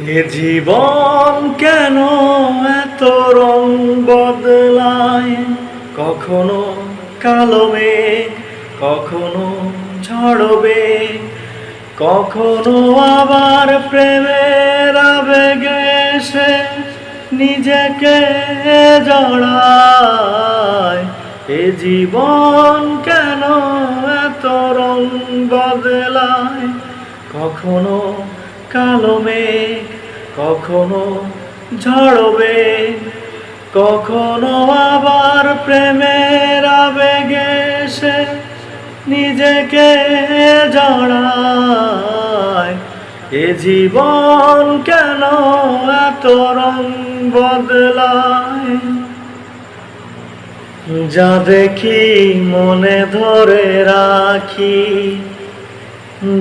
এ জীবন কেন এত রং বদলায়? কখনো কালো মেঘ, কখনো ঝড়বে কখনো আবার প্রেমের আবেগে নিজেকে জড়ায়। এ জীবন কেন এত রং বদলায়? কখনো কালো মেঘ কখনো ঝড়বে, কখনো আবার প্রেমের আবেগে এসে নিজেকে জড়ায়। এ জীবন কেন এত রং বদলায়? যা দেখি মনে ধরে রাখি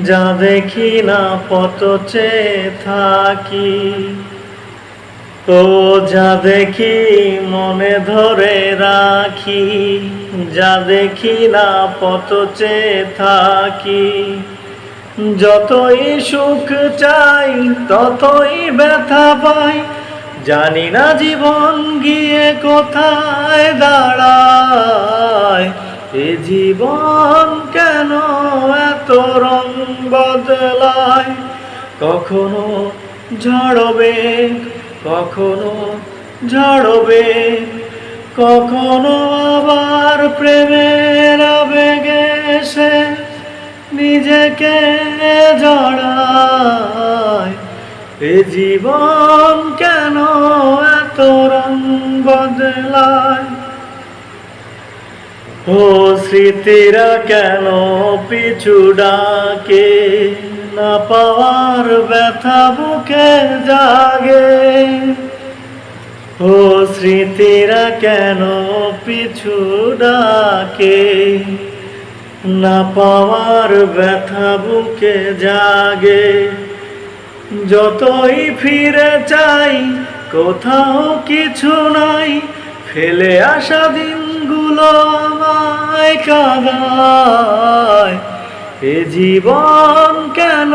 যা দেখি না পত চেয়ে থাকি। ও যা দেখি মনে ধরে রাখি, যা দেখি না পত চেয়ে থাকি। যতই সুখ চাই, ততই ব্যথা পাই, জানি না জীবন গিয়ে কোথায় দাঁড়ায়। এ জীবন কেন এত রং বদলায়? কখনো ঝড়বে কখনো ঝড়বে কখনো আবার প্রেমের আবেগে সে নিজেকে জড়ায়। এ জীবন কেন এত রং বদলায়? ও স্মৃতিরা কেন পিছু ডাকে? না পাওয়ার ব্যথা বুকে জাগে। ও স্মৃতিরা কেন পিছু ডাকে? না পাওয়ার ব্যথা বুকে জাগে। যতই ফিরে চাই, কোথাও কিছু নাই, ফেলে আসা দিনগুলো কাঁদায়, এ জীবন কেন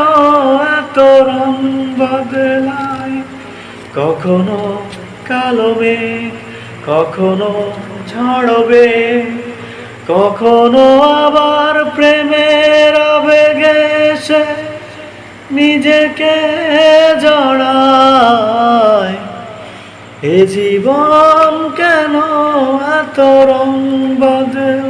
এত রং বদলায়? কখনো কালো মেঘ, কখনো ঝড়বে কখনো আবার প্রেমের আবেগে এসে নিজেকে জড়ায়। এ জীবন কেন এত রং বদলা